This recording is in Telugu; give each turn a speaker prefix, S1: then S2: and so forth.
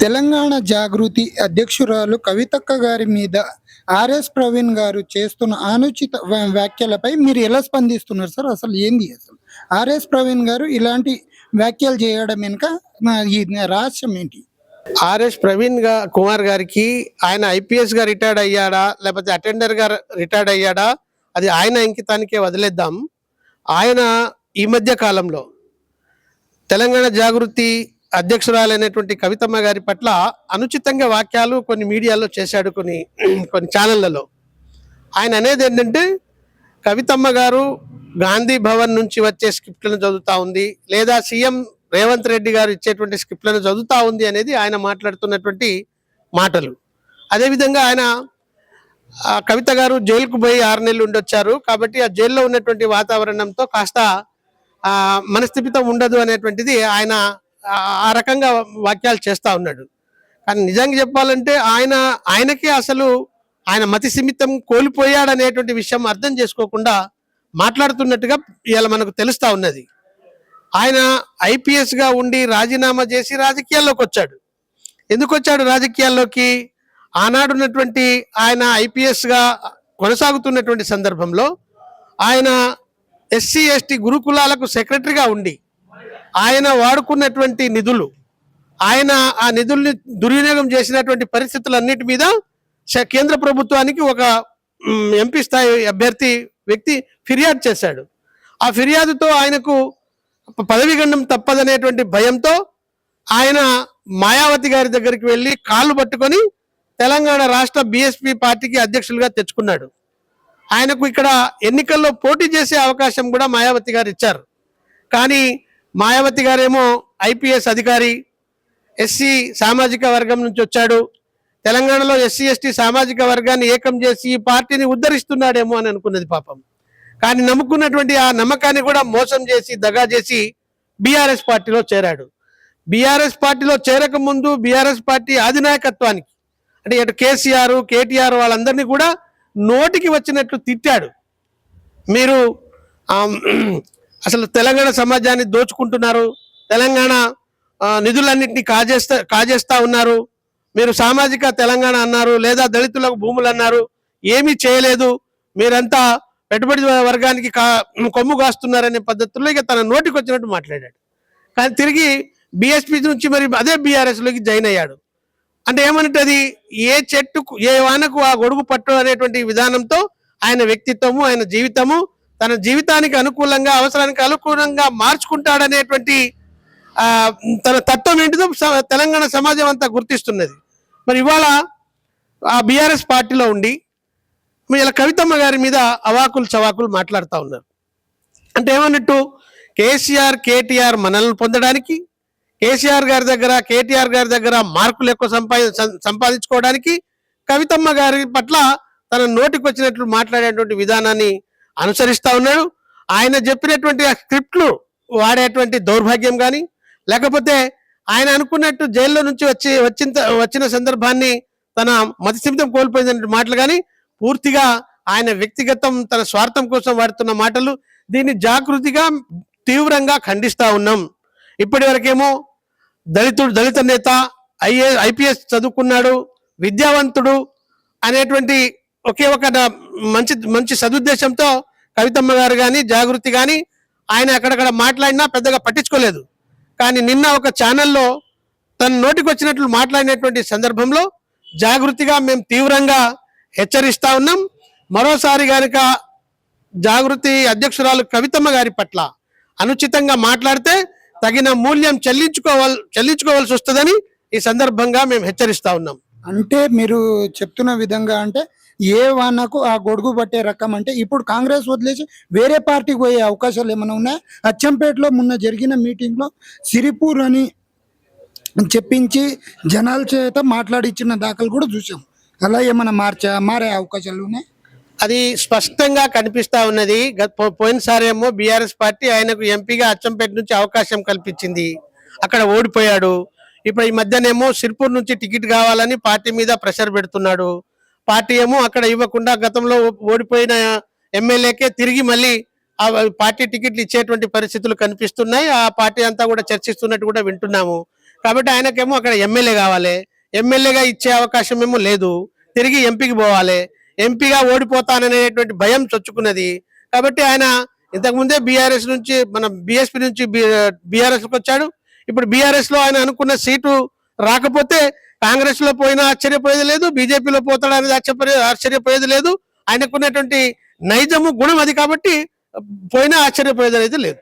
S1: తెలంగాణ జాగృతి అధ్యక్షురాలు కవితక్క గారి మీద ఆర్ఎస్ ప్రవీణ్ గారు చేస్తున్న అనుచిత వ్యాఖ్యలపై మీరు ఎలా స్పందిస్తున్నారు సార్? అసలు ఏంది అసలు? ఆర్ఎస్ ప్రవీణ్ గారు ఇలాంటి వ్యాఖ్యలు చేయడం వెనుక నా ఈ రహస్యం ఏంటి?
S2: ఆర్ఎస్ ప్రవీణ్గా కుమార్ గారికి ఆయన ఐపీఎస్గా రిటైర్డ్ అయ్యాడా? లేకపోతే అటెండర్గా రిటైర్డ్ అయ్యాడా? అది ఆయన ఇంకితానికే వదిలేద్దాం. ఆయన ఈ మధ్య కాలంలో తెలంగాణ జాగృతి అధ్యక్షురాలైనటువంటి కవితమ్మ గారి పట్ల అనుచితంగా వాక్యాలు కొన్ని మీడియాలో చేశాడు కొన్ని కొన్ని ఛానళ్ళలో ఆయన అనేది ఏంటంటే కవితమ్మ గారు గాంధీ భవన్ నుంచి వచ్చే స్క్రిప్ట్లను చదువుతా ఉంది లేదా సీఎం రేవంత్ రెడ్డి గారు ఇచ్చేటువంటి స్క్రిప్ట్లను చదువుతా ఉంది అనేది ఆయన మాట్లాడుతున్నటువంటి మాటలు. అదేవిధంగా ఆయన కవిత గారు జైలుకు పోయి ఆరు నెలలు ఉండొచ్చారు కాబట్టి ఆ జైల్లో ఉన్నటువంటి వాతావరణంతో కాస్త మనస్థిపితం ఉండదు అనేటువంటిది ఆయన ఆ- రకంగా వాక్యాలు చేస్తూ ఉన్నాడు. కానీ నిజంగా చెప్పాలంటే ఆయన ఆయనకే అసలు ఆయన మతి సిమితం కోల్పోయాడు అనేటువంటి విషయం అర్థం చేసుకోకుండా మాట్లాడుతున్నట్టుగా ఇలా మనకు తెలుస్తూ ఉన్నది. ఆయన ఐపీఎస్గా ఉండి రాజీనామా చేసి రాజకీయాల్లోకి వచ్చాడు. ఎందుకు వచ్చాడు రాజకీయాల్లోకి? ఆనాడున్నటువంటి ఆయన ఐపీఎస్గా కొనసాగుతున్నటువంటి సందర్భంలో ఆయన ఎస్సీ ఎస్టీ గురుకులాలకు సెక్రటరీగా ఉండి ఆయన వాడుకున్నటువంటి నిధులు ఆయన ఆ నిధుల్ని దుర్వినియోగం చేసినటువంటి పరిస్థితులన్నిటి మీద శ- కేంద్ర ప్రభుత్వానికి ఒక ఎంపీ స్థాయి అభ్యర్థి వ్యక్తి ఫిర్యాదు చేశాడు. ఆ ఫిర్యాదుతో ఆయనకు పదవి గండం తప్పదనేటువంటి భయంతో ఆయన మాయావతి గారి దగ్గరికి వెళ్ళి కాళ్ళు పట్టుకొని తెలంగాణ రాష్ట్ర బిఎస్పి పార్టీకి అధ్యక్షులుగా తెచ్చుకున్నాడు. ఆయనకు ఇక్కడ ఎన్నికల్లో పోటీ చేసే అవకాశం కూడా మాయావతి గారు ఇచ్చారు. కానీ మాయావతి గారేమో ఐపీఎస్ అధికారి ఎస్సీ సామాజిక వర్గం నుంచి వచ్చాడు. తెలంగాణలో ఎస్సీ ఎస్టీ సామాజిక వర్గాన్ని ఏకం చేసి ఈ పార్టీని ఉద్ధరిస్తున్నాడేమో అని అనుకున్నది పాపం. కానీ నమ్ముకున్నటువంటి ఆ నమ్మకాన్ని కూడా మోసం చేసి దగా చేసి బీఆర్ఎస్ పార్టీలో చేరాడు. బీఆర్ఎస్ పార్టీలో చేరకముందు బీఆర్ఎస్ పార్టీ అధినాయకత్వానికి అంటే ఇటు కేసీఆర్ కేటీఆర్ వాళ్ళందరినీ కూడా నోటికి వచ్చినట్లు తిట్టాడు. మీరు అసలు తెలంగాణ సమాజాన్ని దోచుకుంటున్నారు. తెలంగాణ నిధులన్నింటినీ కాజేస్తా కాజేస్తా ఉన్నారు. మీరు సామాజిక తెలంగాణ అన్నారు లేదా దళితులకు భూములు అన్నారు ఏమీ చేయలేదు. మీరంతా పెట్టుబడి వర్గానికి కా కొమ్ము కాస్తున్నారనే పద్ధతుల్లో ఇక తన నోటికి వచ్చినట్టు మాట్లాడాడు. కానీ తిరిగి బీఎస్పీ నుంచి మరి అదే బీఆర్ఎస్లోకి జాయిన్ అయ్యాడు. అంటే ఏమంటది ఏ చెట్టుకు ఏ వానకు ఆ గొడుగు పట్టు అనేటువంటి విధానంతో ఆయన వ్యక్తిత్వము ఆయన జీవితము తన జీవితానికి అనుకూలంగా అవసరానికి అనుకూలంగా మార్చుకుంటాడనేటువంటి తన తత్వం ఏంటిదో స- తెలంగాణ సమాజం అంతా గుర్తిస్తున్నది. మరి ఇవాళ ఆ బీఆర్ఎస్ పార్టీలో ఉండి మీ ఇలా కవితమ్మ గారి మీద అవాకులు చవాకులు మాట్లాడుతూ ఉన్నారు. అంటే ఏమన్నట్టు కేసీఆర్ కేటీఆర్ మనల్ని పొందడానికి కేసీఆర్ గారి దగ్గర కేటీఆర్ గారి దగ్గర మార్కులు ఎక్కువ సంపాది సం- సంపాదించుకోవడానికి కవితమ్మ గారి పట్ల తన నోటికి వచ్చినట్లు మాట్లాడేటువంటి విధానాన్ని అనుసరిస్తా ఉన్నాడు. ఆయన చెప్పినటువంటి ఆ స్క్రిప్ట్లు వాడేటువంటి దౌర్భాగ్యం కానీ లేకపోతే ఆయన అనుకున్నట్టు జైల్లో నుంచి వచ్చి వచ్చిన వచ్చిన సందర్భాన్ని తన మతిస్థిమితం కోల్పోయిన మాటలు కానీ పూర్తిగా ఆయన వ్యక్తిగతం తన స్వార్థం కోసం వాడుతున్న మాటలు దీన్ని జాగృతిగా తీవ్రంగా ఖండిస్తా ఉన్నాం. ఇప్పటి వరకేమో దళితుడు దళిత నేత ఐఏ ఐపీఎస్ చదువుకున్నాడు విద్యావంతుడు అనేటువంటి ఒకే ఒక మంచి మంచి సదుద్దేశంతో కవితమ్మ గారు కానీ జాగృతి కానీ ఆయన అక్కడక్కడ మాట్లాడినా పెద్దగా పట్టించుకోలేదు. కానీ నిన్న ఒక ఛానల్లో తన నోటికి వచ్చినట్లు మాట్లాడినటువంటి సందర్భంలో జాగృతిగా మేము తీవ్రంగా హెచ్చరిస్తా ఉన్నాం. మరోసారి గనుక జాగృతి అధ్యక్షురాలు కవితమ్మ గారి పట్ల అనుచితంగా మాట్లాడితే తగిన మూల్యం చెల్లించుకోవాల్ చెల్లించుకోవాల్సి వస్తుందని ఈ సందర్భంగా మేము హెచ్చరిస్తా ఉన్నాం.
S1: అంటే మీరు చెప్తున్న విధంగా అంటే ఏ వానకు ఆ గొడుగు పట్టే రకం అంటే ఇప్పుడు కాంగ్రెస్ వదిలేసి వేరే పార్టీకి పోయే అవకాశాలు ఏమైనా ఉన్నాయా? అచ్చంపేటలో మొన్న జరిగిన మీటింగ్లో సిరిపూర్ అని చెప్పించి జనాల చేత మాట్లాడిచ్చిన దాఖలు కూడా చూసాం. అలా ఏమైనా మార్చా మారే అవకాశాలు ఉన్నాయి?
S2: అది స్పష్టంగా కనిపిస్తా ఉన్నది. గత- పో- పోయినసారేమో బీఆర్ఎస్ పార్టీ ఆయనకు ఎంపీగా అచ్చంపేట నుంచి అవకాశం కల్పించింది. అక్కడ ఓడిపోయాడు. ఇప్పుడు ఈ మధ్యనేమో సిర్పూర్ నుంచి టికెట్ కావాలని పార్టీ మీద ప్రెషర్ పెడుతున్నాడు. పార్టీ ఏమో అక్కడ ఇవ్వకుండా గతంలో ఓడిపోయిన ఎమ్మెల్యేకే తిరిగి మళ్ళీ ఆ పార్టీ టికెట్లు ఇచ్చేటువంటి పరిస్థితులు కనిపిస్తున్నాయి. ఆ పార్టీ అంతా కూడా చర్చిస్తున్నట్టు కూడా వింటున్నాము. కాబట్టి ఆయనకేమో అక్కడ ఎమ్మెల్యే కావాలి. ఎమ్మెల్యేగా ఇచ్చే అవకాశం ఏమో లేదు. తిరిగి ఎంపీకి పోవాలి. ఎంపీగా ఓడిపోతాననేటువంటి భయం చొచ్చుకున్నది. కాబట్టి ఆయన ఇంతకు ముందే బీఆర్ఎస్ నుంచి మన బీఎస్పీ నుంచి బీఆర్ఎస్కి వచ్చాడు. ఇప్పుడు బీఆర్ఎస్లో ఆయన అనుకున్న సీటు రాకపోతే కాంగ్రెస్లో పోయినా ఆశ్చర్యపోయేది లేదు బీజేపీలో పోతాడు అనేది ఆశ్చర్యపోయే ఆశ్చర్యపోయేది లేదు. ఆయనకున్నటువంటి నైజము గుణం అది కాబట్టి పోయినా ఆశ్చర్యపోయేది అనేది లేదు.